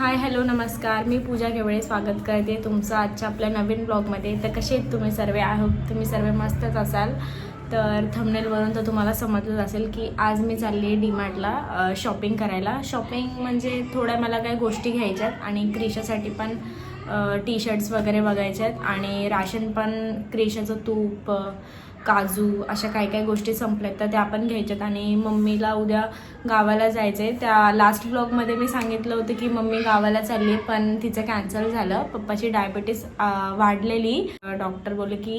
Hi hello नमस्कार. मी पूजा केवळे स्वागत करते तुमचं आजच्या आपल्या नवीन ब्लॉगमध्ये. तर कसे आहेत तुम्ही सर्व? आहोत तुम्ही सर्व मस्तच असाल. तर थंबनेलवरून तर तुम्हाला समजलंच असेल की आज मी चालली आहे डीमार्टला शॉपिंग करायला. शॉपिंग म्हणजे थोड्या मला काही गोष्टी घ्यायच्यात आणि क्रिशासाठी पण टी शर्ट्स वगैरे बघायच्या आहेत आणि राशन पण क्रिशाचं तूप काजू अशा काही काही गोष्टी संपल्यात तर त्या पण घ्यायच्यात. आणि मम्मीला उद्या गावाला जायचं आहे त्या लास्ट ब्लॉगमध्ये मी सांगितलं होतं की मम्मी गावाला चालली आहे पण तिचं कॅन्सल झालं. पप्पाची डायबिटीस वाढलेली. डॉक्टर बोलले की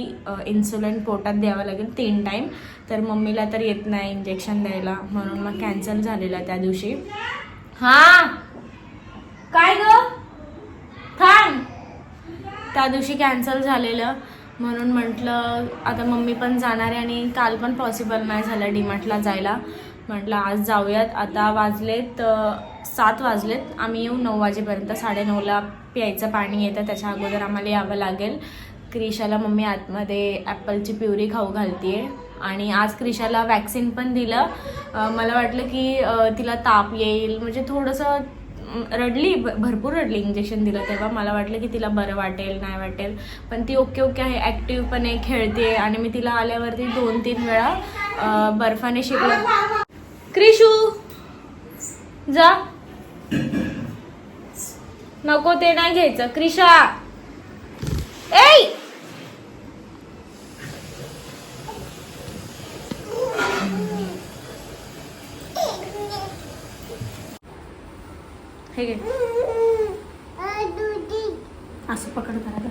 इन्सुलिन पोटात द्यावं लागेल तीन टाईम तर मम्मीला तर येत नाही इंजेक्शन द्यायला. म्हणून मग कॅन्सल झालेलं त्या दिवशी. हां! काय ग? थांब. त्या दिवशी कॅन्सल झालेलं. म्हणून म्हटलं आता मम्मी पण जाणार आहे आणि काल पण पॉसिबल नाही झालं डीमार्टला जायला. म्हटलं आज जाऊयात. आता वाजलेत सात वाजलेत. आम्ही येऊ नऊ वाजेपर्यंत. साडेनऊला प्यायचं पाणी येतं. त्याच्या अगोदर आम्हाला यावं लागेल. क्रिशाला मम्मी आतमध्ये ॲपलची प्युरी खाऊ घालतीये. आणि आज क्रिशाला वॅक्सिन पण दिलं. मला वाटलं की तिला ताप येईल. म्हणजे थोडंसं रडली भरपूर रडली इंजेक्शन दिलं तेव्हा. मला वाटलं की तिला बरं वाटेल नाही वाटेल. पण ती ओके ओके आहे ॲक्टिव्ह पण आहे खेळते. आणि मी तिला आल्यावरती दोन तीन वेळा बर्फाने शिकलं. क्रिशू जा. नको ते नाही घ्यायचं. क्रिशा ए हे घे असं पकड करा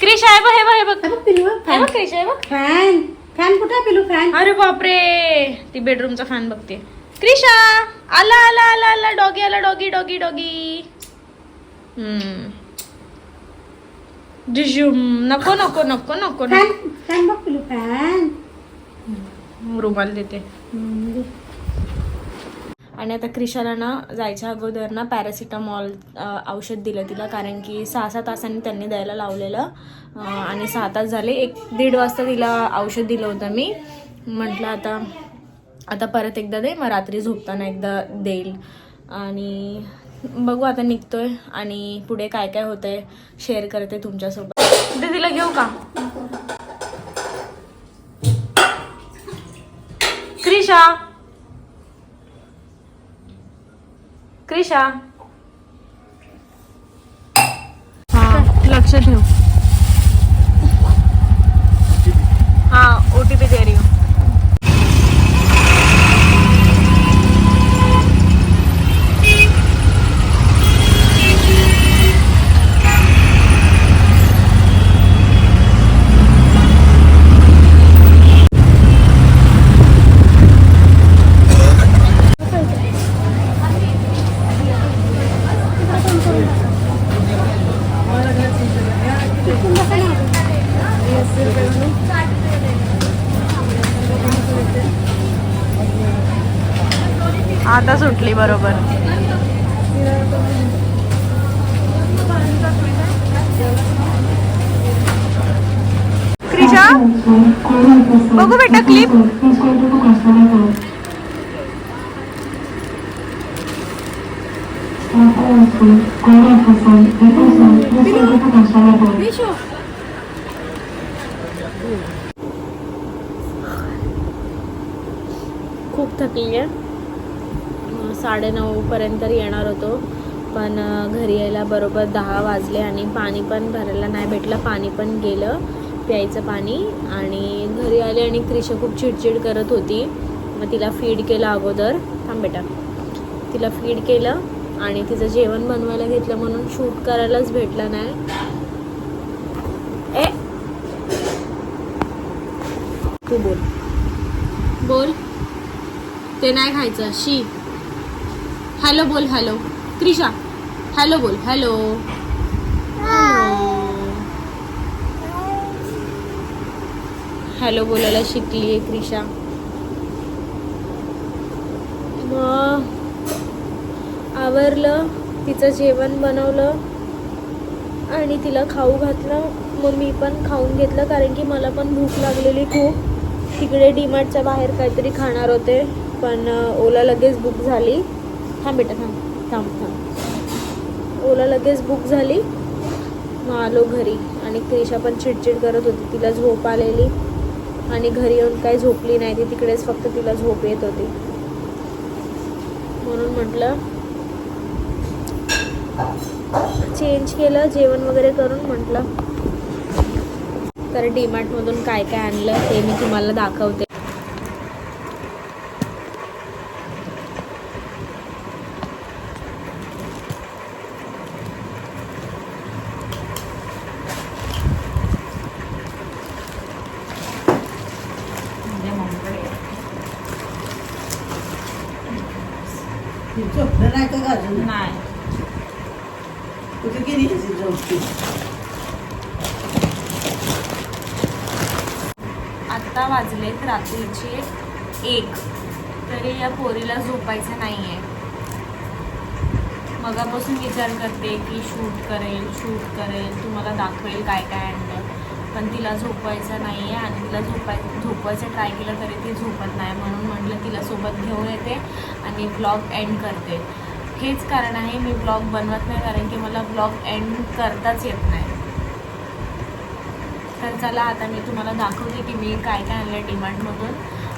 क्रिश आहे बघ हे बघ हे बघ. बघ पिलू हे बघ क्रिश आहे बघ. फॅन फॅन कुठे आहे पिलू फॅन अरे बापरे ती बेडरूमचा फॅन बघते. क्रिशा आला आला आला आला डॉगी आला डॉगी डॉगी डॉगी. हम्म. डिशुम. नको नको नको नको फॅन फॅन बघ पिलू फॅन. रुमाल देते. आणि आता क्रिशाला ना जायच्या अगोदर ना पॅरासिटामॉल औषध दिलं तिला कारण की सहा सहा तासांनी त्यांनी द्यायला लावलेलं. आणि सहा तास झाले. एक दीड वाजता तिला औषध दिलं होतं मी. म्हटलं आता आता परत एकदा दे मग रात्री झोपताना एकदा देईल. आणि बघू आता निघतोय आणि पुढे काय काय होतंय शेअर करते तुमच्यासोबत. दीदीला तिला घेऊ का? क्रिशा! क्रिशा हा लक्ष ठेव हा ओ टी सुटली बरोबर. क्रिशा बघू बेटा क्लिप खूप थकली आहे. साडेनऊपर्यंत येणार होतो. पण घरी यायला बरोबर दहा वाजले आणि पाणी पण भरायला नाही भेटलं. पाणी पण गेलं प्यायचं पाणी. आणि घरी आले आणि क्रिशा खूप चिडचिड करत होती. मग तिला फीड केलं अगोदर. थांब बेटा. तिला फीड केलं आणि तिचं जेवण बनवायला घेतलं म्हणून शूट करायलाच भेटलं नाही. ए! तू बोल. बोल. ते नाही खायचं. शी. हॅलो बोल हॅलो. क्रिशा हॅलो बोल हॅलो. हॅलो बोलायला शिकली आहे क्रिशा मग आवरलं तिचं जेवण बनवलं आणि तिला खाऊ घातलं. मग मी पण खाऊन घेतलं कारण की मला पण भूक लागलेली खूप. तिकडे डीमार्टच्या बाहेर काहीतरी खाणार होते पण ओला लगेच बुक झाली. थांब बेटा थांब थांब थांब. ओला लगेच बुक झाली. मग आलो घरी आणि क्रिशा पण चिडचिड करत होती. तिला झोप आलेली आणि घरी येऊन काही झोपली नाही. ती तिकडेच फक्त तिला झोप येत होती. म्हणून म्हटलं चेंज केलं जेवण वगैरे करून म्हटलं. तर डीमार्टमधून काय काय आणलं ते मी तुम्हाला दाखवते. झोपलं नाही. कुठे गेली ह्याची झोपती आत्ता वाजलेत रात्रीचे एक. तरी या पोरीला झोपायचं नाही आहे मगापासून विचार करते की शूट करेल शूट करेल तुम्हाला दाखवेल काय काय आणलं पण तिला झोपवायचं नाही आहे आणि तिला झोपाय झोपवायचं ट्राय केलं तरी ती झोपत नाही. म्हणून म्हटलं तिला सोबत घेऊन येते आणि ब्लॉग एंड करते. हेच कारण आहे मी ब्लॉग बनवत नाही कारण की मला ब्लॉग एंड करताच येत नाही. तर चला आता मी तुम्हाला दाखवते की मी काय काय आणलं डिमांडमधून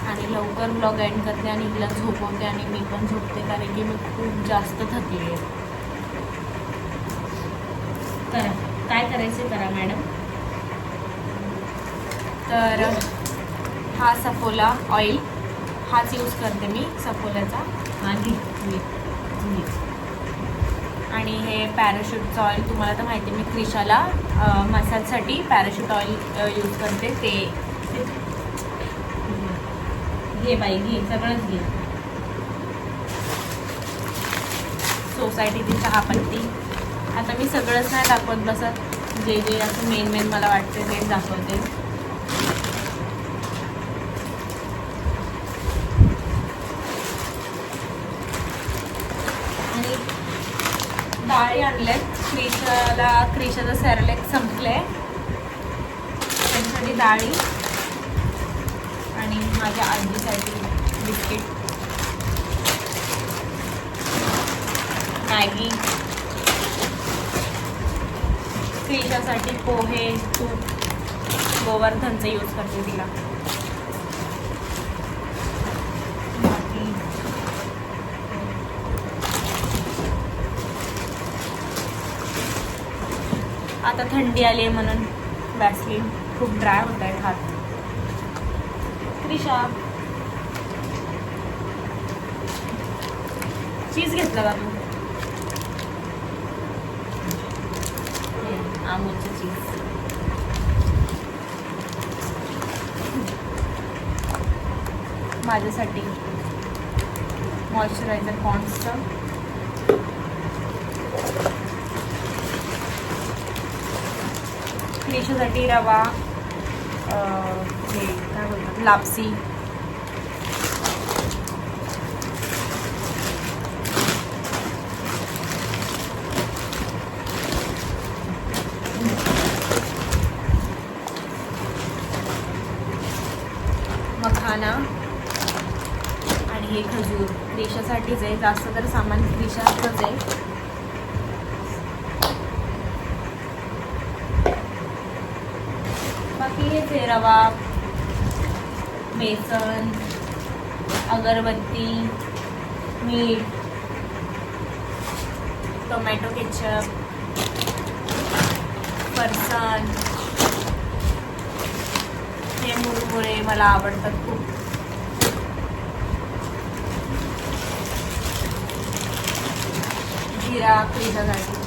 आणि लवकर ब्लॉग एंड करते आणि हिला झोपवते आणि मी पण झोपते कारण की मी खूप जास्त थकली आहे करा काय करायचं करा मॅडम? तर हा सफोला ऑइल हाच यूज करते मी सफोल्याचा. आणि आणि हे पॅराशूटचं ऑइल तुम्हाला तर माहिती आहे, मी क्रिशाला मसाजसाठी पॅराशूट ऑइल यूज करते. ते घे बाई घे सगळंच घे. सोसायटीतील चहापत्ती आता मी सगळंच नाही दाखवत बसत. जे जे असं मेन मेन मला वाटते ते दाखवते आणि डाळी आणल्यात क्रिशाला क्रिशाचं सॅरलेक संपलंय. त्याच्यासाठी डाळी आणि माझ्या आजीसाठी बिस्किट. मॅगी. क्रिशासाठी पोहे तूप गोवर्धनचं यूज करते तिला बाकी आता थंडी आली आहे म्हणून वॅसलीन खूप ड्राय होत आहेत हात. क्रिशा चीज घेतलं का तू? अमूलचं चीज माझ्यासाठी मॉइश्चरायझर पॉन्ड्सचं केशासाठी रवा हे काय बोलतात लापसी. मखाना आणि हे खजूर. देशासाठीच आहे जास्त तर सामान देशातच आहे. बाकी हेच आहे रवा बेसन अगरबत्ती मीठ टोमॅटो केचप फरसाण. हे मुरमुरे मला आवडतात खूप. जिरा क्रिशासाठी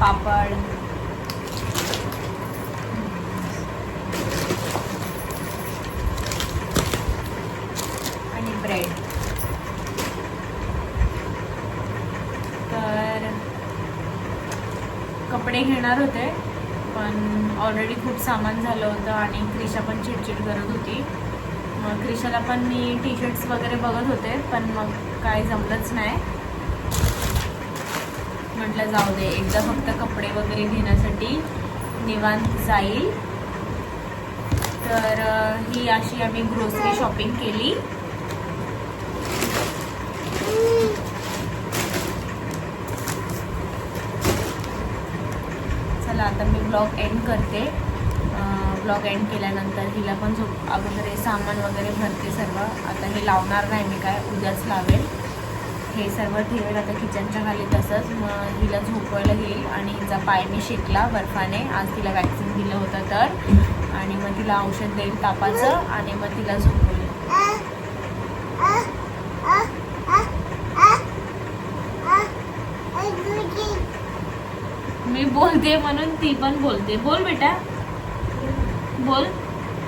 पापड आणि ब्रेड तर येणार होते पण ऑलरेडी खूप सामान झालं होतं आणि क्रिशा पण चिडचिड करत होती. मग क्रिशाला पण मी टी शर्ट्स वगैरे बघत होते पण मग काय जमलंच नाही. म्हटलं जाऊ दे एकदा फक्त कपडे वगैरे घेण्यासाठी निवांत जाईल. तर ही अशी आम्ही ग्रोसरी शॉपिंग केली चला आता मी ब्लॉग एंड करते. ब्लॉग एंड केल्यानंतर हिला पण झोप अगोदर हे सामान वगैरे भरते सर्व. आता हे लावणार नाही मी काय उद्याच लावेल. हे सर्व ठेवेल आता किचनच्या खाली तसंच. मग हिला झोपवायला येईल आणि हिचा पाय मी शेकला बर्फाने. आज तिला वॅक्सिन दिलं होतं तर. आणि मग तिला औषध देईल तापाचं आणि मग तिला झोपवेल. मी बोलते म्हणून ती पण बोलते. बोल बेटा. बोल.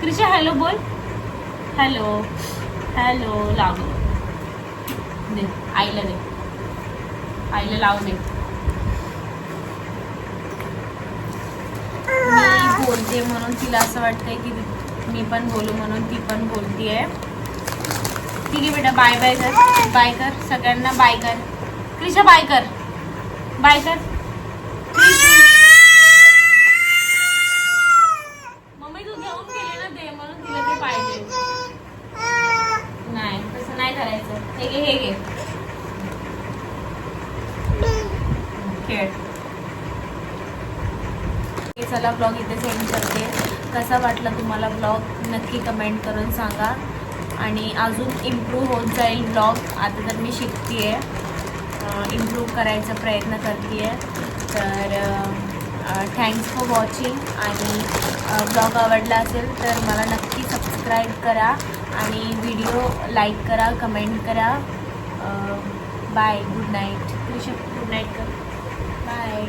क्रिशा हॅलो बोल. हॅलो. हॅलो लाव. दे. आईला दे. आईला लाव दे. मी बोलते म्हणून तिला असं वाटतंय की मी पण बोलू म्हणून ती पण बोलतीये. ठीक आहे बेटा बाय बाय कर. बाय कर. सगळ्यांना बाय कर. क्रिशा बाय कर. बाय कर मम्मी तू घेऊन गेली ना ते म्हणून तिला ते पाहिजे नाही तसं नाही करायचं हे घे हे घे खेळ चला ब्लॉग इथे सेंड करते. कसा वाटला तुम्हाला ब्लॉग नक्की कमेंट करून सांगा. आणि अजून इम्प्रूव्ह होत जाईल ब्लॉग आता तर मी शिकते आहे इम्प्रूव्ह करायचा प्रयत्न करते आहे तर थँक्स फॉर वॉचिंग आणि ब्लॉग आवडला असेल तर मला नक्की सबस्क्राईब करा. आणि व्हिडिओ लाईक करा कमेंट करा. Bye good night good night कर बाय